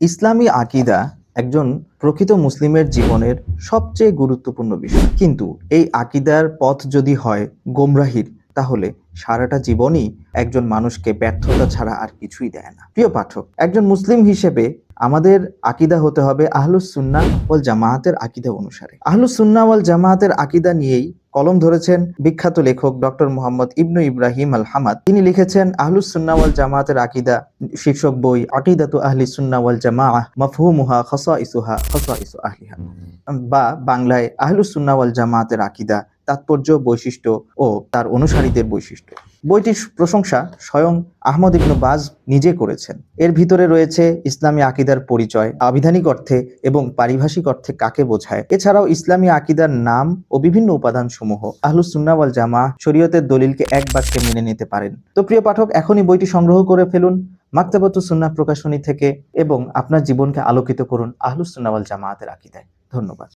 ইসলামী আকিদা একজন প্রকৃত মুসলিমের জীবনের সবচেয়ে গুরুত্বপূর্ণ বিষয়। কিন্তু এই আকিদার পথ যদি হয় গোমরাহির, তাহলে সারাটা জীবনই একজন মানুষকে ব্যর্থতা ছাড়া আর কিছুই দেয় না। প্রিয় পাঠক, একজন মুসলিম হিসেবে আমাদের আকিদা হতে হবে আহলুস সুন্না ওয়াল জামায়াতের আকিদা অনুসারে। আহলুস সুন্না ওয়াল জামায়াতের আকিদা নিয়েই কলম ধরেছেন বিখ্যাত লেখক doctor Muhammad Ibn Ibrahim Al Hamad তিনি লিখেছেন আহলুস সুন্নাওয়াল জামাতের আকিদা, শীর্ষক বই, আকিদাতু আহলি সুন্নাওয়াল জামা মফহুমুহা খসা ইসুহা খসা ইসু আহলিহা। বা বাংলায় আহলুস সুন্নাওয়াল জামাতের আকিদা। তাৎপর্য, বৈশিষ্ট্য ও তার অনুসারীদের বৈশিষ্ট্য। বইটির প্রশংসা স্বয়ং আহমদ ইবনু বাজ নিজে করেছেন। এর ভিতরে রয়েছে ইসলামী আকিদার পরিচয় আবিধানিক অর্থে এবং পারিভাষিক অর্থে কাকে বোঝায়। এছাড়াও ইসলামী আকিদার নাম ও বিভিন্ন উপাদান সমূহ আহলুস সুন্নাওয়াল জামা শরীয়তের দলিলকে এক বাক্যে মেনে নিতে পারেন। তো প্রিয় পাঠক, এখনই বইটি সংগ্রহ করে ফেলুন মাক্তাবাতু সুন্না প্রকাশনী থেকে এবং আপনার জীবনকে আলোকিত করুন আহলুস সুন্না ওয়াল জামায়াতের আকিদায়। ধন্যবাদ।